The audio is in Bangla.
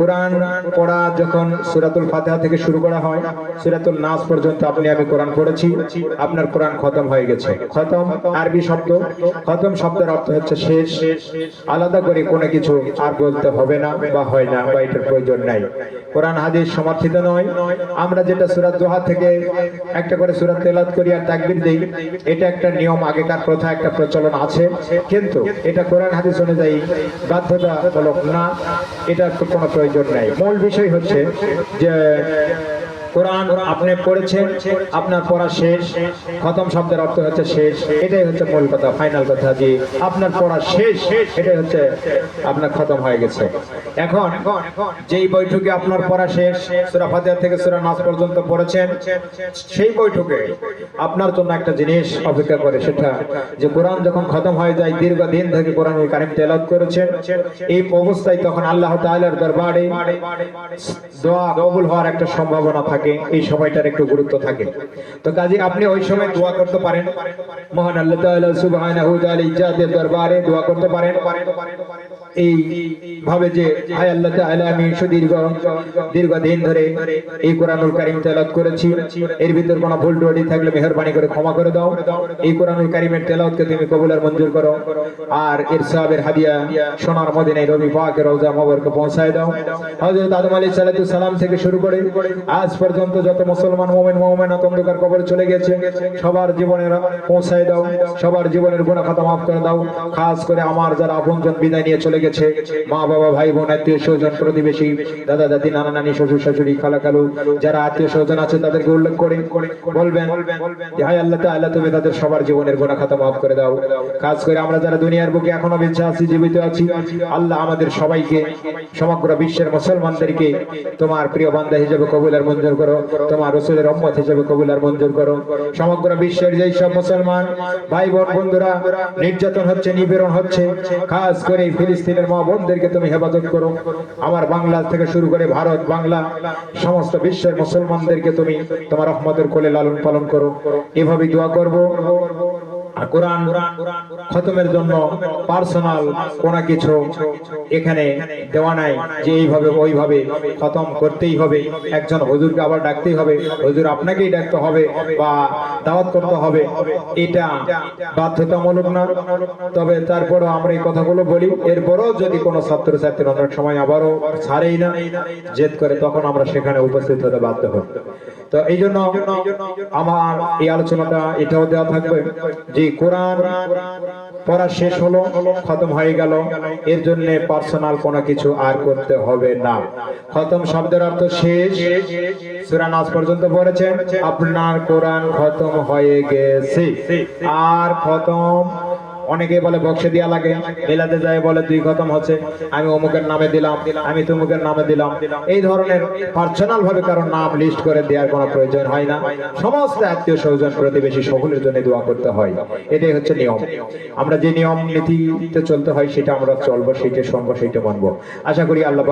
কোরআন পড়া যখন সুরাতুল ফাতিহা থেকে শুরু করা হয়, সুরাতুল নাস পর্যন্ত আপনি, আমি কোরআন পড়েছি, আপনার কোরআন খতম হয়ে গেছে। খতম আরবি শব্দ, খতম শব্দের অর্থ হচ্ছে শেষ। আলাদা করে কোনো কিছু আর বলতে হবে না বা হয় না বা এটার প্রয়োজন নাই। কোরআন হাদিস সমর্থিত নয়। আমরা যেটা সুরাত দোহা থেকে একটা করে সুরাত তেলাত করি আর তাকবির দেই, এটা একটা নিয়ম, আগেকার প্রথা, একটা প্রচলন আছে। কিন্তু এটা কোরআন হাদিস অনুযায়ী বাধ্যতা বাধ্যতামূলক না এটার তো কোনো প্রয়োজন নাই। মূল বিষয় হচ্ছে যে কোরআন আপনি পড়েছেন, আপনার পড়া শেষ, খতম শব্দের অর্থ হচ্ছে শেষ। এটাই হচ্ছে মূল কথা ফাইনাল কথা যে আপনার পড়া শেষ, এটাই হচ্ছে আপনার খতম হয়ে গেছে। এখন যেই বৈঠকে আপনার পড়া শেষ, সূরা ফাতিহা থেকে সূরা নাস পর্যন্ত পড়েছেন, সেই বৈঠকে আপনার জন্য একটা জিনিস অপেক্ষা করে, সেটা যে কোরআন যখন খতম হয়ে যায়, দীর্ঘদিন থেকে কোরআনুল কারিম তেলাওয়াত করেছেন, এই অবস্থায় তখন আল্লাহ তাআলার দরবারে দোয়া কবুল হওয়ার একটা সম্ভাবনা থাকে। এই সময়টার একটু গুরুত্ব থাকে। তো কাজে, আপনি ওই সময় দোয়া করতে পারেন। মহান আল্লাহ তাআলা দরবারে দোয়া করতে পারেন। এই ভাবে যে, হায় আল্লাহ তাআলা, আমি সুদীর্ঘ, দীর্ঘদিন ধরে এই কোরআনুল কারীম তেলাওয়াত করেছি। এর ভিতর কোনো ভুল ত্রুটি থাকলে মেহেরবানি করে ক্ষমা করে দাও। এই কোরআনুল কারীমের তেলাওয়াতকে তুমি কবুল আর মঞ্জুর করো। আর এর সাহাবের হাদিয়া সোনার মদিনায় রবি পাকের রওজা মোবারকে পৌঁছায় দাও। হযরত আদম আলাইহিস সালাম থেকে শুরু করে আজ পর্যন্ত যত মুসলমান মুমিন মুমিনাত অন্ধকার কবরে চলে গেছে সবার জীবনের পৌঁছায় দাও, সবার জীবনের গুনাহ খাতা মাফ করে দাও, খাস করে আমার যারা আপনজন বিদায় নিয়ে চলে গেছে, মা, বাবা, ভাই, বোন, আত্মীয় স্বজন, প্রতিবেশী, দাদা, দাদি, নানা, নানি, শ্বশুর, শাশুড়ি, খালা খালু যারা আত্মীয় স্বজন আছে তাদেরকে উল্লেখ করে বলবেন হায় আল্লাহ তাআলা, তুমি তাদের সবার জীবনের গুনাহ খাতা মাফ করে দাও। খাস করে আমরা যারা দুনিয়ার বুকে এখনও বেঁচে আছি, জীবিত আছি, আল্লাহ আমাদের সবাইকে, সমগ্র বিশ্বের মুসলমানদেরকে তোমার প্রিয় বান্ধা হিসেবে কবুল আর মঞ্জুর করো। তোমার রসুলের রহমত হিসেবে কবুল আর মঞ্জুর করো। সমগ্র বিশ্বের যেই সব মুসলমান ভাই বোন বন্ধুরা, নির্যাতন হচ্ছে, নিপীড়ন হচ্ছে, খাস করে ফিলিস্তিনের মা বোনদেরকে তুমি হেফাজত করো। আমার বাংলা থেকে শুরু করে ভারত, বাংলা, সমস্ত বিশ্বের মুসলমানদেরকে তুমি তোমার রহমতের কোলে লালন পালন করো। এভাবে দোয়া করব। কোরআন খতমের জন্য পার্সোনাল কোন কিছু এখানে দেওয়া নাই যে এইভাবে, ওইভাবে খতম করতেই হবে। একজন হুজুরকে আবার ডাকতেই হবে, হুজুর, আপনাকেই ডাকতে হবে বা দাওয়াত করতে হবে। এটা বাধ্যতামূলক না। তবে তারপরও আমরা এই কথাগুলো বলি। এরপরও যদি কোনো ছাত্রছাত্রী অনেক সময় আবারও ছাড়েই না, জেদ করে, তখন আমরা সেখানে উপস্থিত হতে বাধ্য হই। তো এই জন্য আমার এই আলোচনাটা এটাও দেওয়া থাকবে যে কোরআন পড়া শেষ হলো, খতম হয়ে গেল। এর জন্য পার্সোনাল কোনো কিছু আর করতে হবে না। খতম শব্দের অর্থ শেষ। সূরা নাস পর্যন্ত পড়েছেন, আপনার কোরআন খতম হয়ে গেছে। আর খতম অনেকে বলে বক্সে দেওয়া লাগে মেলাতে যায় বলে দুই খতম হচ্ছে। আমি অমুকের নামে দিলাম, আমি তমুকের নামে দিলাম। এই ধরনের পার্সোনাল ভাবে কারণ নাম লিস্ট করে দেওয়ার কোনো প্রয়োজন হয় না। সমস্ত আত্মীয় স্বজন প্রতিবেশী সকলের জন্য দোয়া করতে হয়। এটাই হচ্ছে নিয়ম। আমরা যে নিয়ম নীতিতে চলতে হয়, সেটা আমরা চলবো, সেটা শুনব, সেটা মানবো। আশা করি আল্লাহ